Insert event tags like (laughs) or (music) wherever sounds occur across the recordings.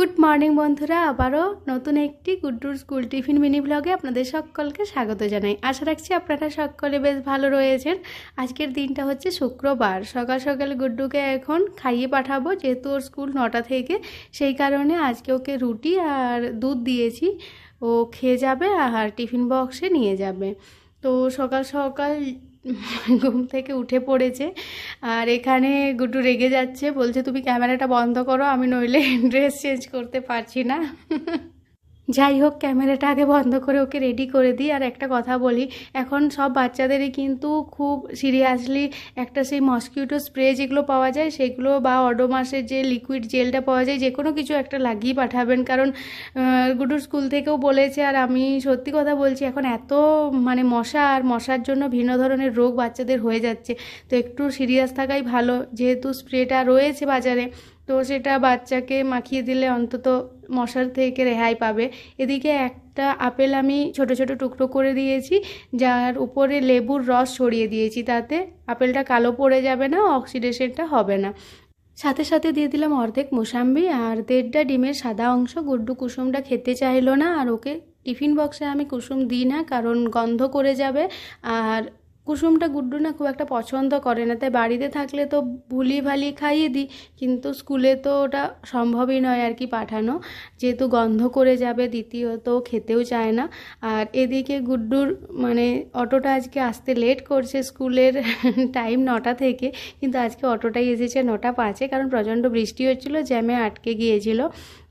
Good morning বন্ধুরা। আবারও নতুন একটি গুড্ডুর স্কুল টিফিন মিনি ব্লগে আপনাদের সকলকে স্বাগত জানাই। আশা রাখছি আপনারা সকলে বেশ ভালো রয়েছেন। আজকের দিনটা হচ্ছে শুক্রবার। সকাল সকাল গুড্ডুকে এখন খাইয়ে পাঠাবো, যেহেতু ওর স্কুল নটা থেকে। সেই কারণে আজকে ওকে রুটি আর দুধ দিয়েছি। ও খেয়ে যাবে আর টিফিন বক্সে নিয়ে যাবে। তো সকাল সকাল (laughs) ঘুম থেকে উঠে পড়েছে। আর এখানে গুড্ডু রেগে যাচ্ছে, বলছে, তুমি ক্যামেরাটা বন্ধ করো, আমি নইলে (laughs) ড্রেস চেঞ্জ করতে পারছি না। (laughs) যাই হোক, ক্যামেরাটা আগে বন্ধ করে ওকে রেডি করে দিই। আর একটা কথা বলি, এখন সব বাচ্চাদেরই কিন্তু খুব সিরিয়াসলি একটা সেই মসকিউটো স্প্রে যেগুলো পাওয়া যায়, সেগুলো বা অডোমাসের যে লিকুইড জেলটা পাওয়া যায় যে কোনো কিছু একটা লাগিয়ে পাঠাবেন। কারণ গুডুর স্কুল থেকেও বলেছে, আর আমি সত্যি কথা বলছি, এখন এত মানে মশা আর মশার জন্য ভিন্ন ধরনের রোগ বাচ্চাদের হয়ে যাচ্ছে। তো একটু সিরিয়াস থাকাই ভালো, যেহেতু স্প্রেটা রয়েছে বাজারে। তো সেটা বাচ্চাকে মাখিয়ে দিলে অন্তত মশার থেকে রেহাই পাবে। এদিকে একটা আপেল আমি ছোট ছোট টুকরো করে দিয়েছি, যার উপরে লেবুর রস ছড়িয়ে দিয়েছি, তাতে আপেলটা কালো পড়ে যাবে না, অক্সিডেশনটা হবে না। সাথে সাথে দিয়ে দিলাম অর্ধেক মোসাম্বি, আর দেড়টা ডিমের সাদা অংশ। গুড্ডু কুসুমটা খেতে চাইলো না, আর ওকে টিফিন বক্সে আমি কুসুম দিই না, কারণ গন্ধ করে যাবে। আর কুসুমটা গুড্ডু না খুব একটা পছন্দ করে না। তাই বাড়িতে থাকলে তো ভুলি ভালি খাইয়ে দিই, কিন্তু স্কুলে তো ওটা সম্ভবই নয় আর কি পাঠানো। যেহেতু গন্ধ করে যাবে দ্বিতীয়ত খেতেও চায় না। আর এদিকে গুড্ডুর মানে অটোটা আজকে আসতে লেট করছে স্কুলের (laughs) টাইম নটা থেকে, কিন্তু আজকে অটোটাই এসেছে নটা পাঁচে, কারণ প্রচণ্ড বৃষ্টি হচ্ছিল, জ্যামে আটকে গিয়েছিল।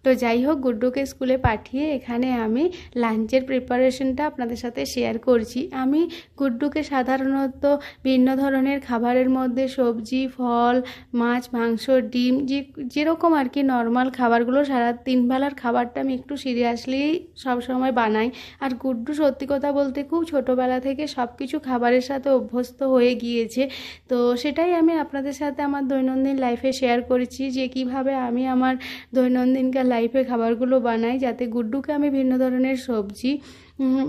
তো যাই হোক, গুড্ডুকে স্কুলে পাঠিয়ে এখানে আমি লাঞ্চের প্রিপারেশনটা আপনাদের সাথে শেয়ার করছি। আমি গুড্ডুকে সাধারণত ভিন্ন ধরনের খাবারের মধ্যে সবজি, ফল, মাছ, মাংস, ডিম, যে, যেরকম আর কি নর্মাল খাবারগুলো সারা তিন বেলার খাবারটা আমি একটু সিরিয়াসলি সবসময় বানাই। আর গুড্ডু সত্যি কথা বলতে খুব ছোটোবেলা থেকে সব কিছু খাবারের সাথে অভ্যস্ত হয়ে গিয়েছে। তো সেটাই আমি আপনাদের সাথে আমার দৈনন্দিন লাইফে শেয়ার করেছি যে কীভাবে আমি আমার দৈনন্দিনকার লাইফে খাবারগুলো বানাই যাতে গুড্ডুকে আমি ভিন্ন ধরনের সবজি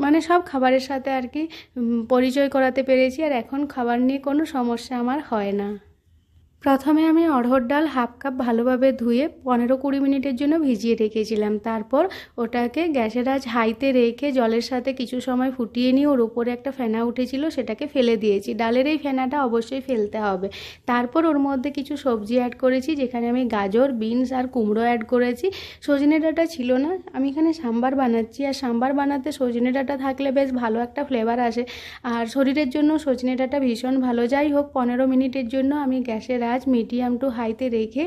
মানে সব খাবারের সাথে আর কি পরিচয় করাতে পেরেছি। আর এখন খাবার নিয়ে কোনো সমস্যা আমার হয় না। প্রথমে আমি অড়হর ডাল হাফ কাপ ভালোভাবে ধুয়ে পনেরো কুড়ি মিনিটের জন্য ভিজিয়ে রেখেছিলাম। তারপর ওটাকে গ্যাসের আজ হাইতে রেখে জলের সাথে কিছু সময় ফুটিয়ে নিয়ে ওর উপরে একটা ফেনা উঠেছিল, সেটাকে ফেলে দিয়েছি। ডালের এই ফেনাটা অবশ্যই ফেলতে হবে। তারপর ওর মধ্যে কিছু সবজি অ্যাড করেছি, যেখানে আমি গাজর, বিনস আর কুমড়ো অ্যাড করেছি। সজনে ডাঁটা ছিল না, আমি এখানে সাম্বার বানাচ্ছি। আর সাম্বার বানাতে সজনে ডাঁটা থাকলে বেশ ভালো একটা ফ্লেভার আসে। আর শরীরের জন্য সজনে ডাঁটা ভীষণ ভালো। যাই হোক, পনেরো মিনিটের জন্য আমি গ্যাসের আঁচ মিডিয়াম টু হাইতে রেখে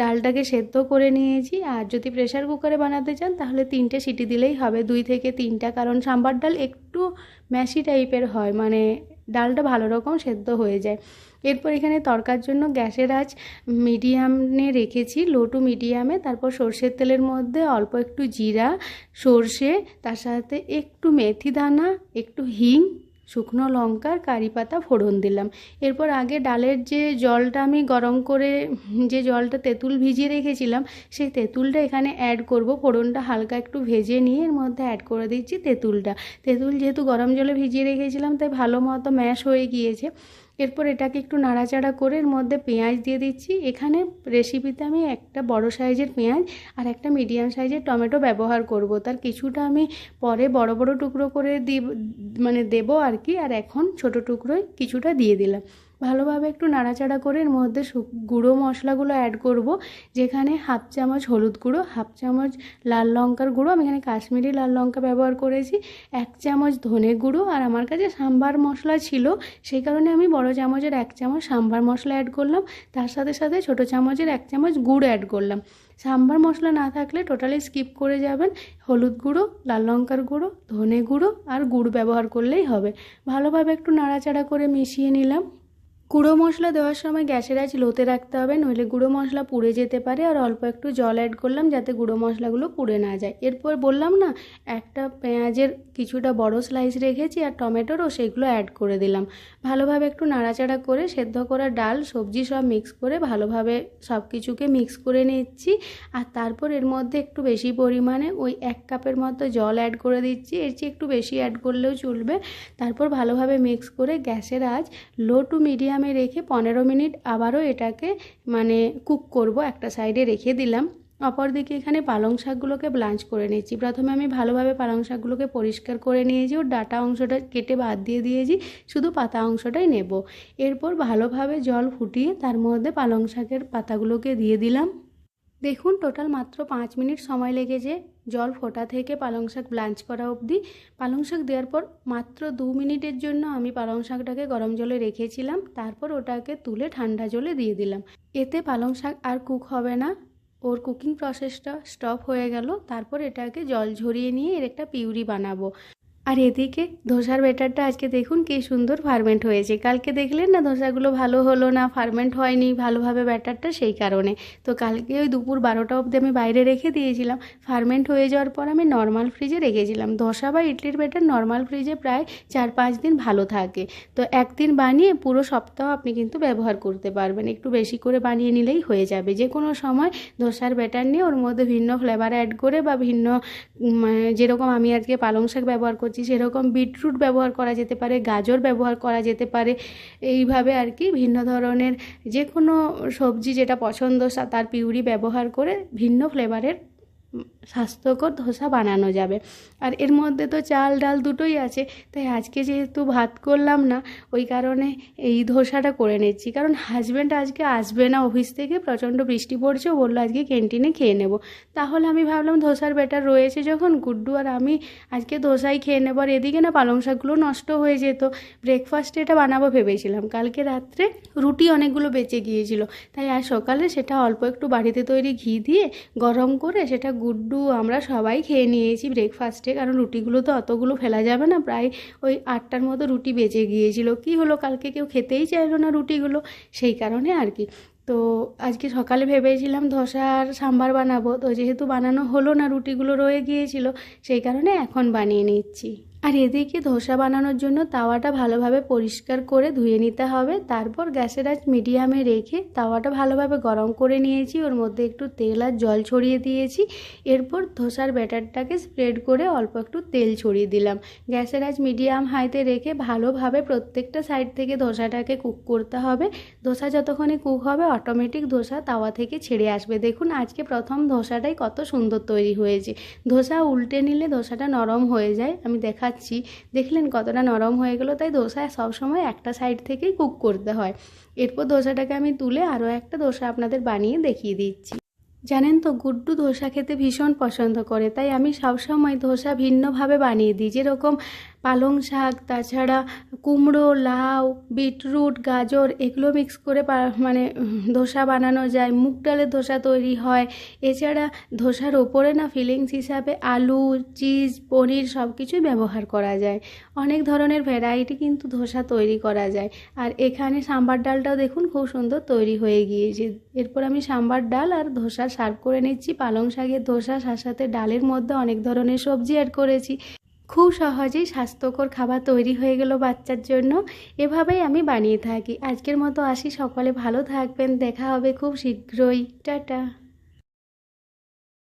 ডালটাকে সেদ্ধ করে নিয়েছি। আর যদি প্রেশার কুকারে বানাতে চান, তাহলে তিনটে সিটি দিলেই হবে। দুই থেকে তিনটা, কারণ সাম্বার ডাল একটু ম্যাশি টাইপের হয় মানে ডালটা ভালো রকম সেদ্ধ হয়ে যায়। এরপর এখানে তরকার জন্য গ্যাসের আঁচ মিডিয়ামে রেখেছি লো টু মিডিয়ামে তারপর সর্ষের তেলের মধ্যে অল্প একটু জিরা, সর্ষে, তার সাথে একটু মেথি দানা, একটু হিং শুকনো লঙ্কার কারি পাতা ফোড়ন দিলাম। এরপর আগে ডালের যে জলটা আমি গরম করে, যে জলটা তেঁতুল ভিজিয়ে রেখেছিলাম, সেই তেঁতুলটা এখানে অ্যাড করব। ফোড়নটা হালকা একটু ভেজে নিয়ে এর মধ্যে অ্যাড করে দিচ্ছি তেঁতুলটা। তেঁতুল যেহেতু গরম জলে ভিজিয়ে রেখেছিলাম, তাই ভালো মতো ম্যাশ হয়ে গিয়েছে। এরপর এটাকে একটু নাড়াচাড়া করে এর মধ্যে পেঁয়াজ দিয়ে দিচ্ছি। এখানে রেসিপিতে আমি একটা বড় সাইজের পেঁয়াজ আর একটা মিডিয়াম সাইজের টমেটো ব্যবহার করব। তার কিছুটা আমি পরে বড় বড় টুকরো করে দি মানে দেবো আর কি। আর এখন ছোট টুকরোয় কিছুটা দিয়ে দিলাম। ভালোভাবে একটু নাড়াচাড়া করে এর মধ্যে গুঁড়ো মশলাগুলো অ্যাড করব। যেখানে হাফ চামচ হলুদ গুঁড়ো হাফ চামচ লাল লঙ্কার গুঁড়ো। আমি এখানে কাশ্মীরি লাল লঙ্কা ব্যবহার করেছি। এক চামচ ধনে গুঁড়ো আর আমার কাছে সাম্বার মশলা ছিল। সেই কারণে আমি বড় চামচের এক চামচ সাম্বার মশলা অ্যাড করলাম। তার সাথে সাথে ছোট চামচের এক চামচ গুড় অ্যাড করলাম। সাম্বার মশলা না থাকলে টোটালি স্কিপ করে যাবেন। হলুদ গুঁড়ো, লাল লঙ্কার গুঁড়ো, ধনে গুঁড়ো আর গুড় ব্যবহার করলেই হবে। ভালোভাবে একটু নাড়াচাড়া করে মিশিয়ে নিলাম। গুঁড়ো মশলা দেওয়ার সময় গ্যাসের আঁচ লোতে রাখতে হবে, নইলে গুঁড়ো মশলা পুড়ে যেতে পারে। আর অল্প একটু জল অ্যাড করলাম যাতে গুঁড়ো মশলাগুলো পুড়ে না যায়। এরপর বললাম না, একটা পেঁয়াজের কিছুটা বড় স্লাইস রেখেছি আর টমেটোরও সেগুলো অ্যাড করে দিলাম। ভালোভাবে একটু নাড়াচাড়া করে সেদ্ধ করা ডাল, সবজি সব মিক্স করে ভালোভাবে সব কিছুকে মিক্স করে নিচ্ছি। আর তারপর এর মধ্যে একটু বেশি পরিমাণে ওই এক কাপের মতো জল অ্যাড করে দিচ্ছি। এর চেয়ে একটু বেশি অ্যাড করলেও চলবে। তারপর ভালোভাবে মিক্স করে গ্যাসের আঁচ লো টু মিডিয়ামে রেখে পনেরো মিনিট আবারও এটাকে মানে কুক করব, একটা সাইডে রেখে দিলাম। অপরদিকে এখানে পালং শাকগুলোকে ব্লাঞ্চ করে নিচ্ছি প্রথমে আমি ভালোভাবে পালং শাকগুলোকে পরিষ্কার করে নিয়েছি ওর ডাটা অংশটা কেটে বাদ দিয়ে দিয়েছি, শুধু পাতা অংশটাই নেব। এরপর ভালোভাবে জল ফুটিয়ে তার মধ্যে পালং শাকের পাতাগুলোকে দিয়ে দিলাম। দেখুন, টোটাল মাত্র পাঁচ মিনিট সময় লেগেছে। জল ফোটা থেকে পালং শাক ব্লাঞ্চ করা অবধি। পালং শাক দেওয়ার পর মাত্র দু মিনিটের জন্য আমি পালং শাকটাকে গরম জলে রেখেছিলাম, তারপর ওটাকে তুলে ঠান্ডা জলে দিয়ে দিলাম। এতে পালং শাক আর কুক হবে না। ওর কুকিং প্রসেসটা স্টপ হয়ে গেল, তারপর এটাকে জল ঝরিয়ে নিয়ে এর একটা পিউরি বানাবো। আর এদিকে ধোসার ব্যাটারটা আজকে দেখুন কি সুন্দর ফার্মেন্ট হয়েছে। কালকে দেখলেন না ধোসাগুলো ভালো হলো না ফার্মেন্ট হয়নি ভালোভাবে ব্যাটারটা সেই কারণে। তো কালকে ওই দুপুর বারোটা অবধি আমি বাইরে রেখে দিয়েছিলাম। ফার্মেন্ট হয়ে যাওয়ার পর আমি নর্মাল ফ্রিজে রেখেছিলাম। ধোসা বা ইডলির ব্যাটার নর্মাল ফ্রিজে প্রায় চার পাঁচ দিন ভালো থাকে। তো একদিন বানিয়ে পুরো সপ্তাহ আপনি কিন্তু ব্যবহার করতে পারবেন। একটু বেশি করে বানিয়ে নিলেই হয়ে যাবে। যে কোনো সময় ধোসার ব্যাটার নিয়ে ওর মধ্যে ভিন্ন ফ্লেভার অ্যাড করে বা ভিন্ন মানে যেরকম আমি আজকে পালং শাক ব্যবহার করছি সেরকম বিটরুট ব্যবহার করা যেতে পারে, গাজর ব্যবহার করা যেতে পারে। এইভাবে আর কি ভিন্ন ধরনের যে কোনো সবজি যেটা পছন্দ তার পিউরি ব্যবহার করে ভিন্ন ফ্লেভারের স্বাস্থ্যকর ধোসা বানানো যাবে। আর এর মধ্যে তো চাল ডাল দুটোই আছে। তাই আজকে যেহেতু ভাত করলাম না, ওই কারণে এই ধোসাটা করে নিচ্ছি। কারণ হাজব্যান্ড আজকে আসবে না অফিস থেকে, প্রচণ্ড বৃষ্টি পড়ছে বলল আজকে ক্যান্টিনে খেয়ে নেব। তাহলে আমি ভাবলাম ধোসার ব্যাটার রয়েছে যখন, গুড্ডু আর আমি আজকে ধোসাই খেয়ে নেব। আর এদিকে না পালং শাকগুলো নষ্ট হয়ে যেত। ব্রেকফাস্টে এটা বানাবো ভেবেছিলাম। কালকে রাত্রে রুটি অনেকগুলো বেঁচে গিয়েছিল। তাই আজ সকালে সেটা অল্প একটু বাড়িতে তৈরি ঘি দিয়ে গরম করে সেটা গুড্ডু আমরা সবাই খেয়ে নিয়েছি ব্রেকফাস্টে কারণ রুটিগুলো তো অতগুলো ফেলা যাবে না, প্রায় ওই আটটার মতো রুটি বেঁচে গিয়েছিল। কি হলো, কালকে কেউ খেতেই চাইলো না রুটিগুলো? সেই কারণে আর কি। তো আজকে সকালে ভেবেছিলাম ধসার আর সাম্বার বানাবো, তো যেহেতু বানানো হলো না, রুটিগুলো রয়ে গিয়েছিল, সেই কারণে এখন বানিয়ে নিচ্ছি। আর এদিকে ধোসা বানানোর জন্য তাওয়াটা ভালোভাবে পরিষ্কার করে ধুয়ে নিতে হবে। তারপর গ্যাসের আজ মিডিয়ামে রেখে তাওয়াটা ভালোভাবে গরম করে নিয়েছি। ওর মধ্যে একটু তেল আর জল ছড়িয়ে দিয়েছি। এরপর ধোসার ব্যাটারটাকে স্প্রেড করে অল্প একটু তেল ছড়িয়ে দিলাম। গ্যাসের আজ মিডিয়াম হাইতে রেখে ভালোভাবে প্রত্যেকটা সাইড থেকে ধোসাটাকে কুক করতে হবে। ধোসা যতক্ষণে কুক হবে, অটোমেটিক ধোসা তাওয়া থেকে ছেড়ে আসবে। দেখুন, আজকে প্রথম ধোসাটাই কত সুন্দর তৈরি হয়েছে। ধোসা উল্টে নিলে ধোসাটা নরম হয়ে যায়। আমি দেখা খাচ্ছি। দেখলেন কতটা নরম হয়ে গেলো, তাই দোসা সবসময় একটা সাইড থেকেই কুক করতে হয়। এরপর দোসাটাকে আমি তুলে আরও একটা দোসা আপনাদের বানিয়ে দেখিয়ে দিচ্ছি। জানেন তো, গুড্ডু ধোসা খেতে ভীষণ পছন্দ করে, তাই আমি সবসময় ধোসা ভিন্নভাবে বানিয়ে দিই। যেরকম পালং শাক, তাছাড়া কুমড়ো, লাউ, বিটরুট, গাজর এগুলো মিক্স করে মানে ধোসা বানানো যায়। মুগ ডালের ধোসা তৈরি হয়। এছাড়া ধোসার ওপরে না ফিলিংস হিসাবে আলু চিজ পনির সব কিছুই ব্যবহার করা যায়। অনেক ধরনের ভ্যারাইটি কিন্তু ধোসা তৈরি করা যায়। আর এখানে সাম্বার ডালটাও দেখুন খুব সুন্দর তৈরি হয়ে গিয়েছে। এরপর আমি সাম্বার ডাল আর ধোসা সার্ভ করে নিচ্ছি। পালং শাকের ধোসা সার সাথে ডালের মধ্যে অনেক ধরনের সবজি অ্যাড করেছি। খুব সহজেই স্বাস্থ্যকর খাবার তৈরি হয়ে গেল বাচ্চার জন্য। এভাবেই আমি বানিয়ে থাকি। আজকের মতো আসি। সকলে ভালো থাকবেন। দেখা হবে খুব শীঘ্রই। টাটা।